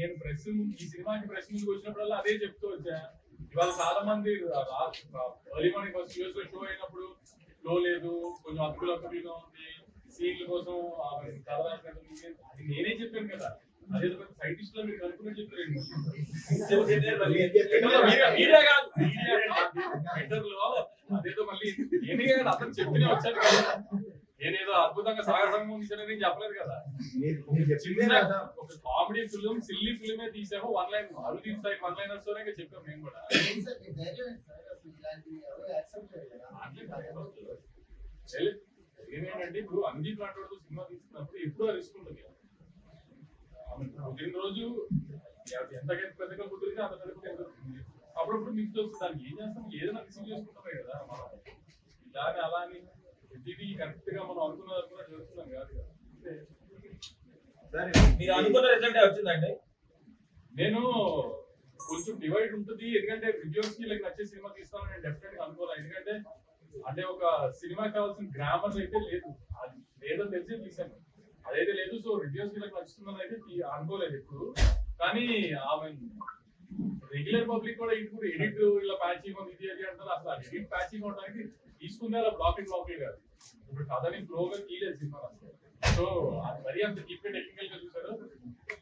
నేను ప్రెస్ ఈ సినిమాకి ప్రెస్ ముందుకు వచ్చినప్పుడల్లా అదే చెప్తూ వచ్చా. ఇవాళ చాలా మంది ఎర్లీ మార్నింగ్ ఫస్ట్లో షో అయినప్పుడు ఫ్లో లేదు కొంచెం అతుకులు అతుకులుగా ఉంది సీన్ల కోసం. అది నేనే చెప్పాను కదా. అదే సైంటిస్ట్లో మీరు కనుక్కుని చెప్పారు. అదేదో మళ్ళీ నేనే అతను చెప్పినే వచ్చాను కదా. అద్భుతంగా సంగమం తీసానని నేను చెప్పలేదు కదా. చిన్న ఒక కామెడీ ఫిలిం సిల్లీ ఫిలిమే తీసాము వన్ లైన్ అరుదీప్ స్థాయి వన్ లైనర్స్ తోనే ఇంకా చెప్పాము మేము కూడా. ఏమేంటంటే ఇప్పుడు అంజీ లాంటి సినిమా తీసుకున్నప్పుడు ఎప్పుడూ రిస్క్ ఉంటుంది కుదిరిన రోజు ఎంత పెద్దగా కుదిరితే అంత కుదురుతుంది అప్పుడప్పుడు మీకు తెలుస్తుంది దానికి ఏం చేస్తాం? ఏదైనా రిసీవ్ చేసుకుంటామే కదా మనం. ఇలానే అలా అని ప్రతిదీ కరెక్ట్గా మనం జరుగుతున్నాం కాదు. మీరు అనుకున్న రిజల్ట్ వచ్చిందండి. నేను కొంచెం డివైడ్ ఉంటుంది. ఎందుకంటే రివ్యూస్కి లైక్ నచ్చే సినిమా తీస్తానని నేను డెఫినెట్గా అనుకోవాలి. ఎందుకంటే అంటే ఒక సినిమా కావాల్సిన గ్రామర్ అయితే లేదు. అది లేదో తెలిసి తీసాను అదైతే లేదు సో రివ్యూస్కి లైక్ నచ్చుతుందని అయితే అనుకోలేదు ఇప్పుడు కానీ ఆమె రెగ్యులర్ పబ్లిక్ కూడా ఇప్పుడు ఎడిట్ ఇలా ప్యాచింగ్ ఇది అది అంటారు అసలు ఎడిట్ ప్యాచింగ్ అవడానికి తీసుకుందే అలా బ్లాక్ బ్లాక్ కాదు. ఇప్పుడు కథని ఫ్లోగా తీయలేదు సినిమా సో అది మరీ అంత డీప్ టెక్నికల్గా చూసారు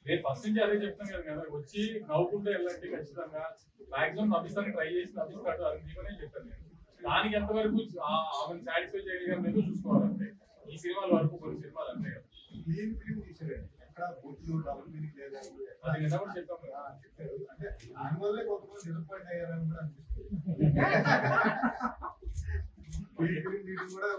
నేను ఫస్ట్ నుంచి అదే చెప్తాను కదా కదా వచ్చి నవ్వుకుంటూ వెళ్ళండి ఖచ్చితంగా. మాక్సిమం నవ్విస్తానికి ట్రై చేసి నవ్విస్తాడు అది మీకనే చెప్పాను నేను. దానికి ఎంతవరకు ఆ- ఆమెను సాటిస్ఫై చేయగలిగాను లేదో చూసుకోవాలంటే ఈ సినిమాల వరకు కొన్ని సినిమాలు అంతే కదా. అది నిన్న కూడా చెప్పాం కదా. అంటే దానివల్లే కొంతమంది డిసప్పాయింట్ అయ్యారని కూడా అనిపిస్తుంది. కూడా